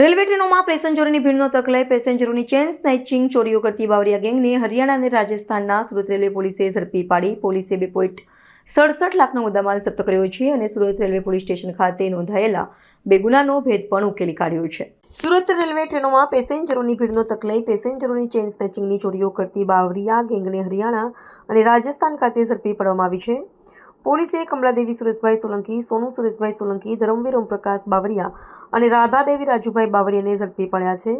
Railway ટ્રેનોમાં પેસેન્જરોની ભીડનો તક લઈ પેસેન્જરોની ચેન, સ્નેચિંગ ચોરીઓ કરતી બાવરિયા ગેંગને હરિયાણા અને રાજસ્થાનના સુરત રેલવે પોલીસે ઝડપી પાડી. પોલીસે બે પોઈન્ટ સડસઠ લાખનો મુદ્દામાલ જપ્ત કર્યો છે અને સુરત રેલવે પોલીસ સ્ટેશન ખાતે નોંધાયેલા બે ગુનાનો ભેદ પણ ઉકેલી કાઢ્યો છે. સુરત રેલવે ટ્રેનોમાં પેસેન્જરોની ભીડનો તક લઈ પેસેન્જરોની ચેન, સ્નેચિંગની ચોરીઓ કરતી બાવરિયા ગેંગને હરિયાણા અને રાજસ્થાન ખાતે ઝડપી પાડવામાં આવી છે. પોલીસે કમલાદેવી સુરેશભાઈ સોલંકી, સોનુ સુરેશભાઈ સોલંકી ધરમવીર ઓમપ્રકાશ બાવરિયા અને રાધાદેવી રાજુભાઈ બાવરિયાને ઝડપી પડ્યા છે.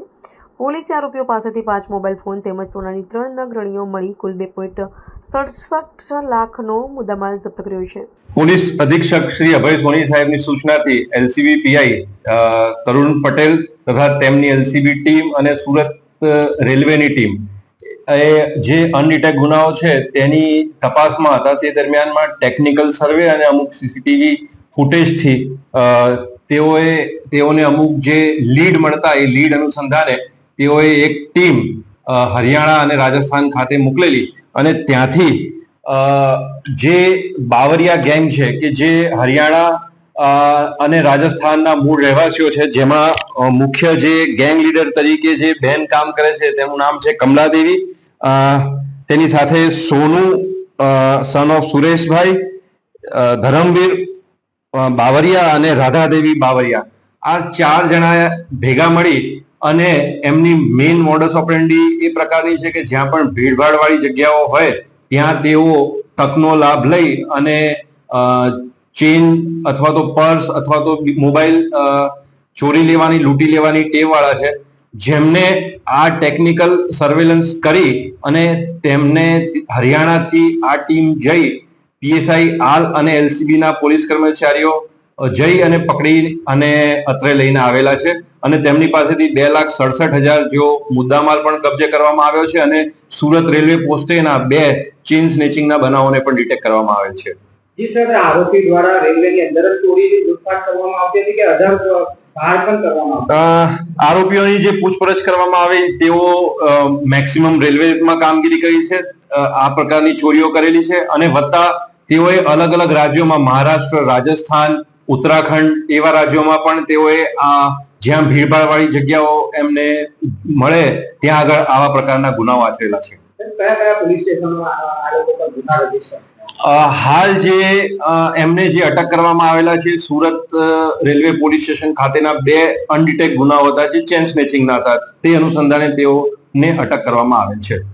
પોલીસે આરોપીઓ પાસેથી પાંચ મોબાઈલ ફોન તેમજ સોનાની ત્રણ નગરણીઓ મળી કુલ બે પોઈન્ટ સડસઠ લાખનો મુદ્દામાલ જપ્ત કર્યો છે. પોલીસ અધિક્ષક શ્રી અભય સોની સાહેબની સૂચનાથી એલસીબી પીઆઈ તરુણ પટેલ તથા તેમની એલસીબી ટીમ અને સુરત રેલવેની ટીમ એ જે અનડિટેક ગુનાઓ છે, તેની તપાસમાં હતા. તે દરમિયાનમાં ટેકનિકલ સર્વે અને અમુક સીસીટીવી ફૂટેજથી તેઓએ, તેઓને અમુક જે લીડ મળતા, એ લીડ અનુસંધાને તેઓએ એક ટીમ હરિયાણા અને રાજસ્થાન ખાતે મોકલેલી અને ત્યાંથી જે બાવરિયા ગેંગ છે કે જે હરિયાણા અને રાજસ્થાનના મૂળ રહેવાસીઓ છે, જેમાં મુખ્ય જે ગેંગ લીડર તરીકે જે બેન કામ કરે છે, તેનું નામ છે કમલાદેવી. તેની સાથે સોનુ સન ઓફ સુરેશભાઈ ધરમવીર બાવરિયા અને રાધાદેવી બાવરિયા. આ ચાર જણા ભેગા મળી અને એમની મેઇન મોડસ ઓપરેન્ડી એ પ્રકારની છે કે જ્યાં પણ ભીડભાડ વાળી જગ્યાઓ હોય, ત્યાં તેઓ તકનો લાભ લઈ અને ચેન અથવા તો પર્સ અથવા તો મોબાઈલ ચોરી લેવાની, લૂંટી લેવાની ટેવ વાળા છે. જેમને આ ટેકનિકલ સર્વેલન્સ કરી અને તેમને હરિયાણાથી આ ટીમ જઈ, પીએસઆઈ આલ અને એલસીબીના પોલીસ કર્મચારીઓ જઈ અને પકડી અને અત્રે લઈને આવેલા છે. અને તેમની પાસેથી બે લાખ સડસઠ હજાર જેવો મુદ્દામાલ પણ કબજે કરવામાં આવ્યો છે અને સુરત રેલવે પોસ્ટેના બે ચેઇન સ્નેચિંગના બનાવોને પણ ડિટેક્ટ કરવામાં આવેલ છે. જી સર આરોપી દ્વારા રેલવેની અંદર જ ચોરીની લૂંટફાટ કરવામાં આવતી હતી કે અઢાર બહાર પણ કરવામાં આરોપીઓની જે પૂછપરછ કરવામાં આવી તેઓ મેક્સિમમ રેલવેઝમાં કામગીરી કરી છે આ પ્રકારની ચોરીઓ કરેલી છે અને વત્તા તેઓએ અલગ અલગ રાજ્યોમાં મહારાષ્ટ્ર રાજસ્થાન ઉત્તરાખંડ એવા રાજ્યોમાં પણ તેઓએ આ જ્યાં ભીડભાડ વાળી જગ્યાઓ એમને મળે ત્યાં આગળ આવા પ્રકારના ગુનાઓ આચરેલા છે. કયા કયા પોલીસ સ્ટેશનમાં આ લોકો પર ગુના રજિસ્ટર હાલ જે એમને જે અટક કરવામાં આવેલા છે, સુરત રેલવે પોલીસ સ્ટેશન ખાતેના બે અનડિટેક ગુનાઓ હતા જે ચેન સ્નેચિંગના હતા. તે અનુસંધાને તેઓને અટક કરવામાં આવેલ છે.